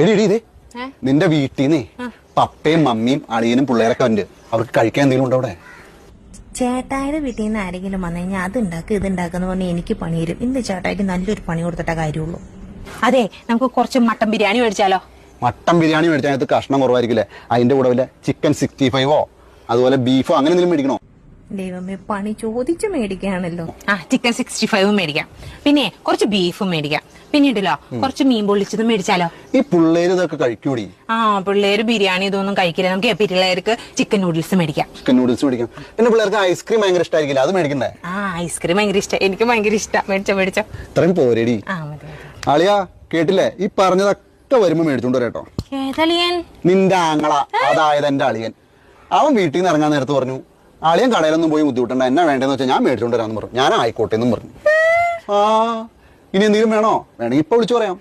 എടി? നിന്റെ വീട്ടിൽ നിന്നേ പപ്പയും മമ്മിയും അളിയനും പിള്ളേരൊക്കെ ഉണ്ട് അവർക്ക് കഴിക്കാൻ എന്തെങ്കിലും ഉണ്ടോ അവിടെ? ചേട്ടായുടെ വീട്ടിൽ നിന്ന് ആരെങ്കിലും വന്നു കഴിഞ്ഞാൽ അത് ഉണ്ടാക്കുക ഇത് ഉണ്ടാക്കുന്ന പറഞ്ഞാൽ എനിക്ക് പണി തരും. ഇന്ന് ചേട്ടായിക്ക് നല്ലൊരു പണി കൊടുത്തിട്ട കാര്യമുള്ളൂ. അതെ നമുക്ക് കുറച്ച് മട്ടൻ ബിരിയാണി മേടിച്ചാലോ? മട്ടൻ ബിരിയാണി മേടിച്ചാൽ അതിനകത്ത് കഷ്ണം കുറവായിരിക്കില്ലേ? അതിന്റെ കൂടെ വല്ല ചിക്കൻ സിക്സ്റ്റി ഫൈവോ അതുപോലെ ബീഫോ അങ്ങനെ എന്തെങ്കിലും മേടിക്കണോ? ദൈവമേ പണി ചോദിച്ചു മേടിക്കുകയാണല്ലോ. ആ ചിക്കൻ സിക്സ്റ്റി ഫൈവും മേടിക്കാം. പിന്നെ കുറച്ച് ബീഫും മേടിക്കാം. പിന്നീടല്ലോ കുറച്ച് മീൻ പൊള്ളിച്ചതും മേടിച്ചാലോ? ഈ പിള്ളേര് ഇതൊക്കെ കഴിക്കൂടി? ആ പിള്ളേര് ബിരിയാണി ഇതൊന്നും കഴിക്കില്ല. നമുക്ക് പിള്ളേർക്ക് ചിക്കൻ നൂഡിൽസ് മേടിക്കാം. ചിക്കൻ നൂഡിൽസ് മേടിക്കാം. പിന്നെ പിള്ളേർക്ക് ഐസ്ക്രീം ഭയങ്കര ഇഷ്ടമായിരിക്കില്ല അത് മേടിക്കണ്ടേ? ആ ഐസ്ക്രീം ഭയങ്കര ഇഷ്ടം. എനിക്ക് ഭയങ്കര ഇഷ്ടം. മേടിച്ചോ മേടിച്ചോ. ഇത്രയും പോരേടി. ആ മതി മതി. കേട്ടില്ലേ? ഈ പറഞ്ഞതൊക്കെ വരുമ്പോ മേടിച്ചോണ്ട് വരാട്ടോ. ഏതളിയൻ നിന്റെ ആങ്ങള. അതായത് എന്റെ അളിയൻ. അവൻ വീട്ടിൽ നിന്ന് ഇറങ്ങാൻ നേരത്ത് പറഞ്ഞു അളിയൻ കടയിലൊന്നും പോയി ബുദ്ധിമുട്ടണ്ട. എന്നാ വേണ്ടെന്ന് വെച്ചാൽ ഞാൻ മേടിച്ചോണ്ട് വരാമെന്ന് പറഞ്ഞു. ഞാൻ ആയിക്കോട്ടെ എന്നും പറഞ്ഞു. ആ ഇനി എന്തെങ്കിലും വേണോ? വേണമെങ്കിൽ ഇപ്പൊ വിളിച്ചു പറയാം.